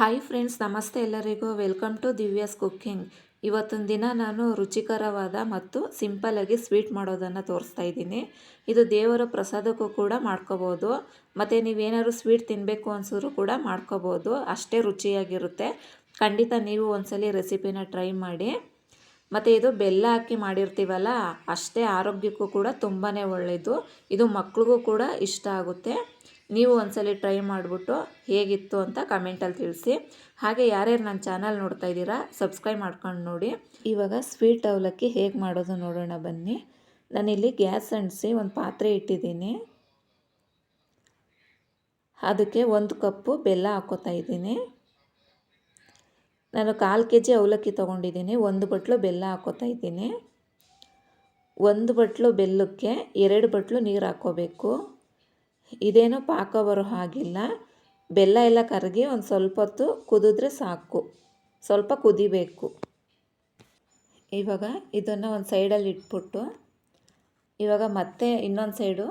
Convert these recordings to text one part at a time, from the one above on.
Hi friends ನಮಸ್ತೆ ಎಲ್ಲರಿಗೂ. Welcome to Divya's cooking ಇವತ್ತೊಂದು ದಿನ ನಾನು ರುಚಿಕರವಾದ ಮತ್ತು ಸಿಂಪಲಾಗಿ ಸ್ವೀಟ್ ಮಾಡೋದನ್ನು ತೋರಿಸ್ತಾ ಇದ್ದೀನಿ. ಇದು ದೇವರ ಪ್ರಸಾದಕ್ಕೂ ಕೂಡ ಮಾಡ್ಕೋಬೋದು. ಮತ್ತು ನೀವೇನಾದ್ರು ಸ್ವೀಟ್ ತಿನ್ನಬೇಕು ಅನ್ಸಿದ್ರು ಕೂಡ ಮಾಡ್ಕೋಬೋದು. ಅಷ್ಟೇ ರುಚಿಯಾಗಿರುತ್ತೆ. ಖಂಡಿತ ನೀವು ಒಂದ್ಸಲಿ ರೆಸಿಪಿನ ಟ್ರೈ ಮಾಡಿ. ಮತ್ತು ಇದು ಬೆಲ್ಲ ಹಾಕಿ ಮಾಡಿರ್ತೀವಲ್ಲ, ಅಷ್ಟೇ ಆರೋಗ್ಯಕ್ಕೂ ಕೂಡ ತುಂಬಾ ಒಳ್ಳೆಯದು ಇದು ಮಕ್ಳಿಗೂ ಕೂಡ ಇಷ್ಟ ಆಗುತ್ತೆ. ನೀವು ಒಂದ್ಸಲ ಟ್ರೈ ಮಾಡಿಬಿಟ್ಟು ಹೇಗಿತ್ತು ಅಂತ ಕಮೆಂಟಲ್ಲಿ ತಿಳಿಸಿ. ಹಾಗೆ ಯಾರ್ಯಾರು ನನ್ನ ಚಾನಲ್ ನೋಡ್ತಾ ಇದ್ದೀರಾ, ಸಬ್ಸ್ಕ್ರೈಬ್ ಮಾಡ್ಕೊಂಡು ನೋಡಿ. ಇವಾಗ ಸ್ವೀಟ್ ಅವಲಕ್ಕಿ ಹೇಗೆ ಮಾಡೋದು ನೋಡೋಣ ಬನ್ನಿ. ನಾನಿಲ್ಲಿ ಗ್ಯಾಸ್ ಅಂಟಿಸಿ ಒಂದು ಪಾತ್ರೆ ಇಟ್ಟಿದ್ದೀನಿ. ಅದಕ್ಕೆ ಒಂದು ಕಪ್ಪು ಬೆಲ್ಲ ಹಾಕೋತಾ ಇದ್ದೀನಿ. ನಾನು ಕಾಲು ಕೆ ಜಿ ಅವಲಕ್ಕಿ ತೊಗೊಂಡಿದ್ದೀನಿ, ಒಂದು ಬಟ್ಲು ಬೆಲ್ಲ ಹಾಕೋತಾ ಇದ್ದೀನಿ. ಒಂದು ಬಟ್ಲು ಬೆಲ್ಲಕ್ಕೆ ಎರಡು ಬಟ್ಲು ನೀರು ಹಾಕ್ಕೋಬೇಕು ಇದೇನೋ ಪಾಕ ಬರೋ ಹಾಗಿಲ್ಲ. ಬೆಲ್ಲ ಎಲ್ಲ ಕರಗಿ ಒಂದು ಸ್ವಲ್ಪ ಹೊತ್ತು ಕುದಿದ್ರೆ ಸಾಕು. ಸ್ವಲ್ಪ ಕುದಿಬೇಕು. ಇವಾಗ ಇದನ್ನು ಒಂದು ಸೈಡಲ್ಲಿ ಇಟ್ಬಿಟ್ಟು, ಇವಾಗ ಮತ್ತೆ ಇನ್ನೊಂದು ಸೈಡು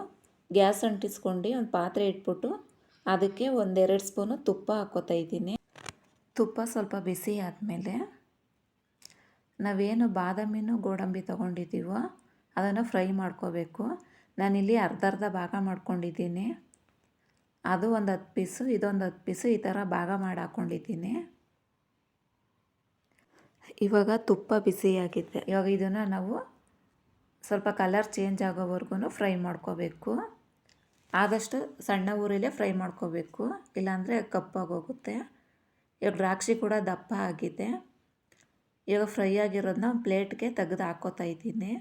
ಗ್ಯಾಸ್ ಅಂಟಿಸ್ಕೊಂಡು ಒಂದು ಪಾತ್ರೆ ಇಟ್ಬಿಟ್ಟು ಅದಕ್ಕೆ ಒಂದೆರಡು ಸ್ಪೂನು ತುಪ್ಪ ಹಾಕ್ಕೋತಾ ಇದ್ದೀನಿ. ತುಪ್ಪ ಸ್ವಲ್ಪ ಬಿಸಿ ಆದಮೇಲೆ ನಾವೇನು ಬಾದಾಮಿನೂ ಗೋಡಂಬಿ ತೊಗೊಂಡಿದ್ದೀವೋ ಅದನ್ನು ಫ್ರೈ ಮಾಡ್ಕೋಬೇಕು. ನಾನಿಲ್ಲಿ ಅರ್ಧ ಅರ್ಧ ಭಾಗ ಮಾಡ್ಕೊಂಡಿದ್ದೀನಿ. ಅದು ಒಂದು ಹತ್ತು ಪೀಸು, ಇದೊಂದು ಹತ್ತು ಪೀಸು, ಈ ಥರ ಭಾಗ ಮಾಡಿ ಹಾಕ್ಕೊಂಡಿದ್ದೀನಿ ಇವಾಗ ತುಪ್ಪ ಬಿಸಿಯಾಗಿದೆ ಇವಾಗ ಇದನ್ನು ನಾವು ಸ್ವಲ್ಪ ಕಲರ್ ಚೇಂಜ್ ಆಗೋವರೆಗೂ ಫ್ರೈ ಮಾಡ್ಕೋಬೇಕು. ಆದಷ್ಟು ಸಣ್ಣ ಊರಲ್ಲೇ ಫ್ರೈ ಮಾಡ್ಕೋಬೇಕು. ಇಲ್ಲಾಂದರೆ ಕಪ್ಪಾಗೋಗುತ್ತೆ ಇವಾಗ ದ್ರಾಕ್ಷಿ ಕೂಡ ದಪ್ಪ ಆಗಿದೆ. ಇವಾಗ ಫ್ರೈ ಆಗಿರೋದನ್ನ ಪ್ಲೇಟ್ಗೆ ತೆಗೆದು ಹಾಕೋತಾ ಇದ್ದೀನಿ.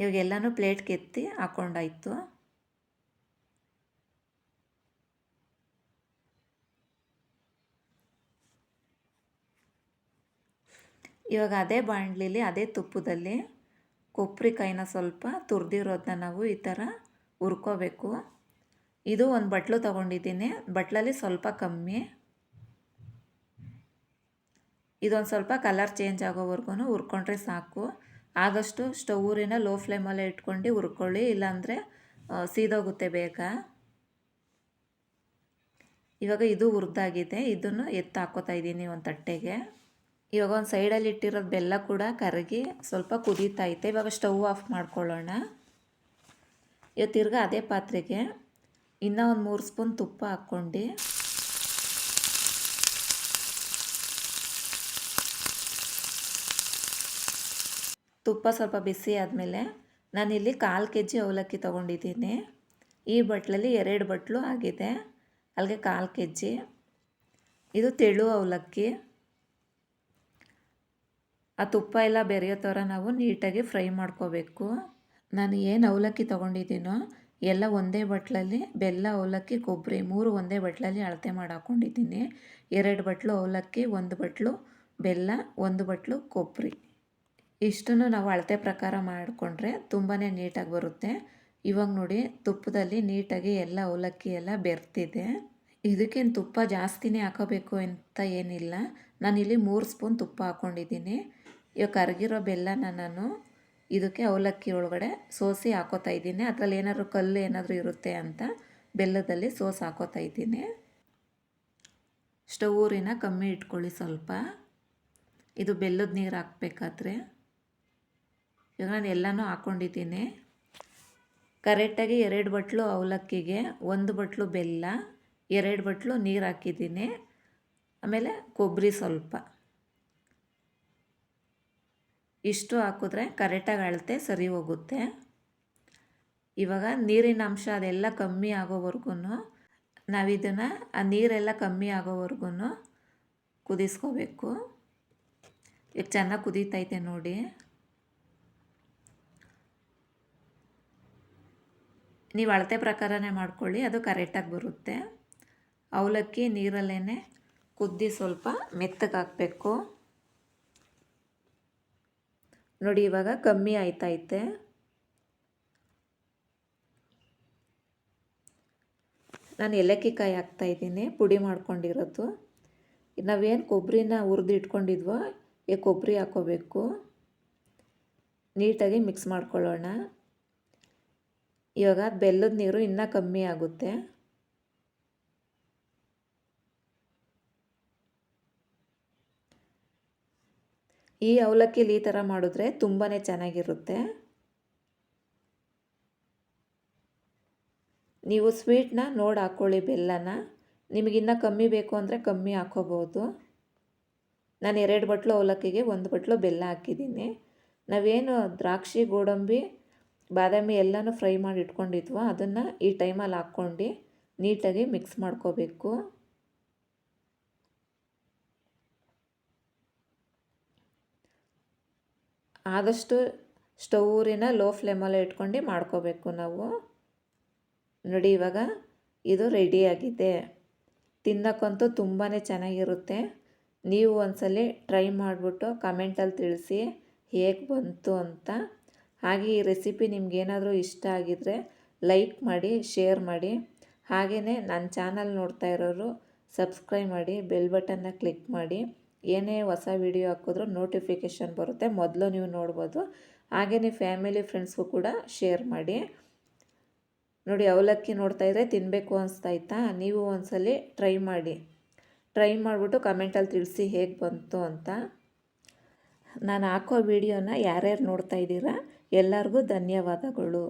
ಇವಾಗ ಎಲ್ಲನೂ ಪ್ಲೇಟ್ಗೆ ಎತ್ತಿ ಹಾಕ್ಕೊಂಡಾಯ್ತು ಇವಾಗ ಅದೇ ಬಾಣಲಿಲಿ, ಅದೇ ತುಪ್ಪದಲ್ಲಿ ಕೊಬ್ಬರಿ ಕಾಯಿನ ಸ್ವಲ್ಪ ತುರಿದಿರೋದನ್ನ ನಾವು ಈ ಥರ ಹುರ್ಕೋಬೇಕು. ಇದು ಒಂದು ಬಟ್ಲು ತೊಗೊಂಡಿದ್ದೀನಿ. ಬಟ್ಲಲ್ಲಿ ಸ್ವಲ್ಪ ಕಮ್ಮಿ. ಇದೊಂದು ಸ್ವಲ್ಪ ಕಲರ್ ಚೇಂಜ್ ಆಗೋವರೆಗೂ ಹುರ್ಕೊಂಡ್ರೆ ಸಾಕು. ಆದಷ್ಟು ಸ್ಟವ್ ಊರಿನ ಲೋ ಫ್ಲೇಮಲ್ಲೇ ಇಟ್ಕೊಂಡು ಹುರ್ಕೊಳ್ಳಿ, ಇಲ್ಲಾಂದರೆ ಸೀದೋಗುತ್ತೆ ಬೇಗ. ಇವಾಗ ಇದು ಹುರಿದಾಗಿದೆ. ಇದನ್ನು ಎತ್ತು ಹಾಕೋತಾ ಇದ್ದೀನಿ ಒಂದು ತಟ್ಟೆಗೆ. ಇವಾಗ ಒಂದು ಸೈಡಲ್ಲಿ ಇಟ್ಟಿರೋ ಬೆಲ್ಲ ಕೂಡ ಕರಗಿ ಸ್ವಲ್ಪ ಕುದೀತಾ ಐತೆ. ಇವಾಗ ಸ್ಟವ್ ಆಫ್ ಮಾಡ್ಕೊಳ್ಳೋಣ. ಇವತ್ತು ತಿರ್ಗ ಅದೇ ಪಾತ್ರೆಗೆ ಇನ್ನೂ ಒಂದು ಮೂರು ಸ್ಪೂನ್ ತುಪ್ಪ ಹಾಕ್ಕೊಂಡು ತುಪ್ಪ ಸ್ವಲ್ಪ ಬಿಸಿ ಆದಮೇಲೆ ನಾನಿಲ್ಲಿ ಕಾಲು ಕೆ ಜಿ ಅವಲಕ್ಕಿ ತೊಗೊಂಡಿದ್ದೀನಿ. ಈ ಬಟ್ಲಲ್ಲಿ ಎರಡು ಬಟ್ಲು ಆಗಿದೆ. ಅಲ್ಲಿಗೆ ಕಾಲು ಕೆ ಜಿ ಇದು ತೆಳು ಅವಲಕ್ಕಿ. ಆ ತುಪ್ಪ ಎಲ್ಲ ಬೆರೆಯೋ ಥರ ನಾವು ನೀಟಾಗಿ ಫ್ರೈ ಮಾಡ್ಕೋಬೇಕು. ನಾನು ಏನು ಅವಲಕ್ಕಿ ತೊಗೊಂಡಿದ್ದೀನೋ ಎಲ್ಲ ಒಂದೇ ಬಟ್ಲಲ್ಲಿ ಬೆಲ್ಲ, ಅವಲಕ್ಕಿ, ಕೊಬ್ಬರಿ ಮೂರು ಒಂದೇ ಬಟ್ಲಲ್ಲಿ ಅಳತೆ ಮಾಡಿ ಹಾಕ್ಕೊಂಡಿದ್ದೀನಿ ಎರಡು ಬಟ್ಲು ಅವಲಕ್ಕಿ, ಒಂದು ಬಟ್ಲು ಬೆಲ್ಲ, ಒಂದು ಬಟ್ಲು ಕೊಬ್ಬರಿ. ಇಷ್ಟನ್ನು ನಾವು ಅಳತೆ ಪ್ರಕಾರ ಮಾಡಿಕೊಂಡ್ರೆ ತುಂಬಾ ನೀಟಾಗಿ ಬರುತ್ತೆ. ಇವಾಗ ನೋಡಿ, ತುಪ್ಪದಲ್ಲಿ ನೀಟಾಗಿ ಎಲ್ಲ ಅವಲಕ್ಕಿ ಎಲ್ಲ ಬೆರ್ತಿದೆ ಇದಕ್ಕೇನು ತುಪ್ಪ ಜಾಸ್ತಿನೇ ಹಾಕೋಬೇಕು ಅಂತ ಏನಿಲ್ಲ. ನಾನಿಲ್ಲಿ ಮೂರು ಸ್ಪೂನ್ ತುಪ್ಪ ಹಾಕ್ಕೊಂಡಿದ್ದೀನಿ ಇವಾಗ ಕರಗಿರೋ ಬೆಲ್ಲನ ನಾನು ಇದಕ್ಕೆ ಅವಲಕ್ಕಿ ಒಳಗಡೆ ಸೋಸಿ ಹಾಕೋತಾ ಇದ್ದೀನಿ. ಅದರಲ್ಲಿ ಏನಾದರೂ ಕಲ್ಲು ಏನಾದರೂ ಇರುತ್ತೆ ಅಂತ ಬೆಲ್ಲದಲ್ಲಿ ಸೋಸ್ ಹಾಕೋತಾ ಇದ್ದೀನಿ. ಸ್ಟವ್ ಊರಿನ ಕಮ್ಮಿ ಇಟ್ಕೊಳ್ಳಿ ಸ್ವಲ್ಪ. ಇದು ಬೆಲ್ಲದ ನೀರು ಹಾಕ್ಬೇಕಾದ್ರೆ. ಇವಾಗ ನಾನು ಎಲ್ಲನೂ ಹಾಕ್ಕೊಂಡಿದ್ದೀನಿ ಕರೆಕ್ಟಾಗಿ ಎರಡು ಬಟ್ಲು ಅವಲಕ್ಕಿಗೆ, ಒಂದು ಬಟ್ಲು ಬೆಲ್ಲ, ಎರಡು ಬಟ್ಲು ನೀರು ಹಾಕಿದ್ದೀನಿ. ಆಮೇಲೆ ಕೊಬ್ಬರಿ ಸ್ವಲ್ಪ. ಇಷ್ಟು ಹಾಕಿದ್ರೆ ಕರೆಕ್ಟಾಗಿ ಅಳತೆ ಸರಿ ಹೋಗುತ್ತೆ. ಇವಾಗ ನೀರಿನ ಅಂಶ ಅದೆಲ್ಲ ಕಮ್ಮಿ ಆಗೋವರೆಗೂ ನಾವಿದನ್ನು ಆ ನೀರೆಲ್ಲ ಕಮ್ಮಿ ಆಗೋವರೆಗೂ ಕುದಿಸ್ಕೋಬೇಕು. ಈಗ ಚೆನ್ನಾಗಿ ಕುದೀತೈತೆ ನೋಡಿ. ನೀವು ಅಳತೆ ಪ್ರಕಾರನೇ ಮಾಡ್ಕೊಳ್ಳಿ, ಅದು ಕರೆಕ್ಟಾಗಿ ಬರುತ್ತೆ. ಅವಲಕ್ಕಿ ನೀರಲ್ಲೇ ಕುದ್ದಿ ಸ್ವಲ್ಪ ಮೆತ್ತಗೆ ಹಾಕಬೇಕು. ನೋಡಿ, ಇವಾಗ ಕಮ್ಮಿ ಆಯ್ತೈತೆ ನಾನು ಏಲಕ್ಕಿ ಕಾಯಿ ಹಾಕ್ತಾಯಿದ್ದೀನಿ ಪುಡಿ ಮಾಡ್ಕೊಂಡಿರೋದು. ನಾವೇನು ಕೊಬ್ಬರಿನ ಹುರಿದು ಇಟ್ಕೊಂಡಿದ್ವೋ, ಈ ಕೊಬ್ಬರಿ ಹಾಕೋಬೇಕು. ನೀಟಾಗಿ ಮಿಕ್ಸ್ ಮಾಡ್ಕೊಳ್ಳೋಣ. ಇವಾಗ ಬೆಲ್ಲದ ನೀರು ಇನ್ನೂ ಕಮ್ಮಿ ಆಗುತ್ತೆ. ಈ ಅವಲಕ್ಕಿಲಿ ಈ ಥರ ಮಾಡಿದ್ರೆ ತುಂಬಾ ಚೆನ್ನಾಗಿರುತ್ತೆ. ನೀವು ಸ್ವೀಟ್ನ ನೋಡಿ ಹಾಕ್ಕೊಳ್ಳಿ ಬೆಲ್ಲನ. ನಿಮಗಿನ್ನ ಕಮ್ಮಿ ಬೇಕು ಅಂದರೆ ಕಮ್ಮಿ ಹಾಕೋಬೋದು ನಾನು ಎರಡು ಬಟ್ಲು ಅವಲಕ್ಕಿಗೆ, ಒಂದು ಬಟ್ಲು ಬೆಲ್ಲ ಹಾಕಿದ್ದೀನಿ. ನಾವೇನು ದ್ರಾಕ್ಷಿ, ಗೋಡಂಬಿ ಬಾದಾಮಿ ಎಲ್ಲನೂ ಫ್ರೈ ಮಾಡಿ ಇಟ್ಕೊಂಡಿದ್ವೋ, ಅದನ್ನು ಈ ಟೈಮಲ್ಲಿ ಹಾಕ್ಕೊಂಡು ನೀಟಾಗಿ ಮಿಕ್ಸ್ ಮಾಡ್ಕೋಬೇಕು. ಆದಷ್ಟು ಸ್ಟೌರಿನ ಲೋ ಫ್ಲೇಮಲ್ಲೇ ಇಟ್ಕೊಂಡು ಮಾಡ್ಕೋಬೇಕು ನಾವು. ನೋಡಿ ಇವಾಗ ಇದು ರೆಡಿಯಾಗಿದೆ. ತಿನ್ನಕ್ಕಂತೂ ತುಂಬಾ ಚೆನ್ನಾಗಿರುತ್ತೆ. ನೀವು ಒಂದ್ಸಲಿ ಟ್ರೈ ಮಾಡಿಬಿಟ್ಟು ಕಮೆಂಟಲ್ಲಿ ತಿಳಿಸಿ ಹೇಗೆ ಬಂತು ಅಂತ. ಹಾಗೆ ಈ ರೆಸಿಪಿ ನಿಮಗೇನಾದರೂ ಇಷ್ಟ ಆಗಿದರೆ ಲೈಕ್ ಮಾಡಿ ಶೇರ್ ಮಾಡಿ. ಹಾಗೆಯೇ ನನ್ನ ಚಾನಲ್ ನೋಡ್ತಾ ಇರೋರು ಸಬ್ಸ್ಕ್ರೈಬ್ ಮಾಡಿ ಬೆಲ್ ಬಟನ್ನ ಕ್ಲಿಕ್ ಮಾಡಿ. ಏನೇ ಹೊಸ ವಿಡಿಯೋ ಹಾಕಿದ್ರೂ ನೋಟಿಫಿಕೇಷನ್ ಬರುತ್ತೆ. ಮೊದಲು ನೀವು ನೋಡ್ಬೋದು. ಹಾಗೆಯೇ ಫ್ಯಾಮಿಲಿ ಫ್ರೆಂಡ್ಸ್ಗೂ ಕೂಡ ಶೇರ್ ಮಾಡಿ. ನೋಡಿ, ಅವಲಕ್ಕಿ ನೋಡ್ತಾ ಇದ್ದರೆ ತಿನ್ನಬೇಕು ಅನಿಸ್ತಾಯ್ತಾ? ನೀವು ಒಂದ್ಸಲಿ ಟ್ರೈ ಮಾಡಿ. ಟ್ರೈ ಮಾಡಿಬಿಟ್ಟು ಕಮೆಂಟಲ್ಲಿ ತಿಳಿಸಿ ಹೇಗೆ ಬಂತು ಅಂತ. ನಾನು ಹಾಕೋ ವಿಡಿಯೋನ ಯಾರ್ಯಾರು ನೋಡ್ತಾ ಇದ್ದೀರಾ? ಎಲ್ಲರಿಗೂ ಧನ್ಯವಾದಗಳು.